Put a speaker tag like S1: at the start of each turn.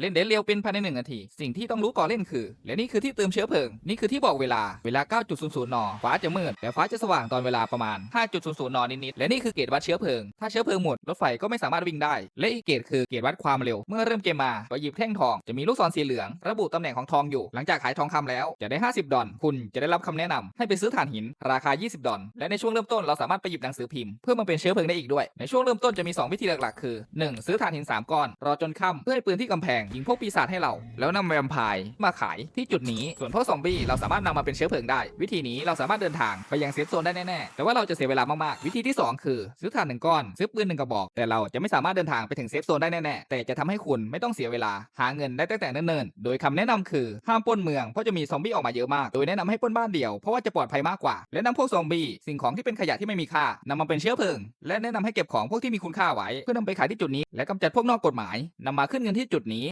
S1: เล่นเดนเร็วเป็นภายในหนึ่งนาที สิ่งที่ต้องรู้ก่อนเล่นคือ และนี่คือที่เติมเชื้อเพลิง นี่คือที่บอกเวลา เวลา 9.00 น ฟ้าจะมืด แต่ฟ้าจะสว่างตอนเวลาประมาณ 5.00 น นิดๆ และนี่คือเกจวัดเชื้อเพลิง ถ้าเชื้อเพลิงหมด รถไฟก็ไม่สามารถวิ่งได้ และอีกเกจคือเกจวัดความเร็ว เมื่อเริ่มเกมมา ก็หยิบแท่งทอง จะมีลูกศรสีเหลือง ระบุตำแหน่งของทองอยู่ หลังจากขายทองคำแล้ว จะได้ 50 ดอลคุณจะได้รับคำแนะนำให้ไปซื้อถ่านหิน ราคา 20 ดอลและในช่วงเริ่มต้นเราสามารถไปหยิบหนังสือพิมพ์เพื่อมาเป็นเชื้อเพลิงได้อีกด้วย ในช่วงเริ่มต้นจะมี 2 วิธีหลักๆ คือ 1. ซื้อถ่านหิน 3 ก้อน รอจนค่ำเพื่อให้ปืนที่กำแพงยิงพวกปีศาจให้เรา แล้วนำแวมไพร์มาขายที่จุดนี้ ส่วนพวกซอมบี้เราสามารถนำมาเป็นเชื้อเพลิงได้ วิธีนี้เราสามารถเดินทางไปยังเซฟโซนได้แน่ๆ แต่ว่าเราจะเสียเวลามากๆ วิธีที่ 2 คือซื้อถ่านหนึ่งก้อน ซื้อปืนหนึ่งกระบอก แต่เราจะไม่สามารถเดินทางไปถึงเซฟโซนได้แน่ๆ แต่จะทำให้คุณไม่ต้องเสียเวลาหาเงินได้ตั้งแต่เนิ่นๆ โดยคำแนะนำคือห้ามปล้นเมืองเพราะจะมีซอมบี้ออกมาเยอะมาก โดยแนะนำให้ปล้นบ้านเดียวเพราะว่าจะปลอดภัยมากกว่า และนำพวกซอมบี้สิ่งของที่เป็นขยะที่ไม่มีค่านำมาเป็นเชื้อเพลิง และแนะนำให้เก็บของพวกที่มีคุณค่าไว้เพื่อนำไปขายที่จุดนี้ และกำจัดพวกนอกกฎหมายนำมาขึ้นเงินที่จุดนี้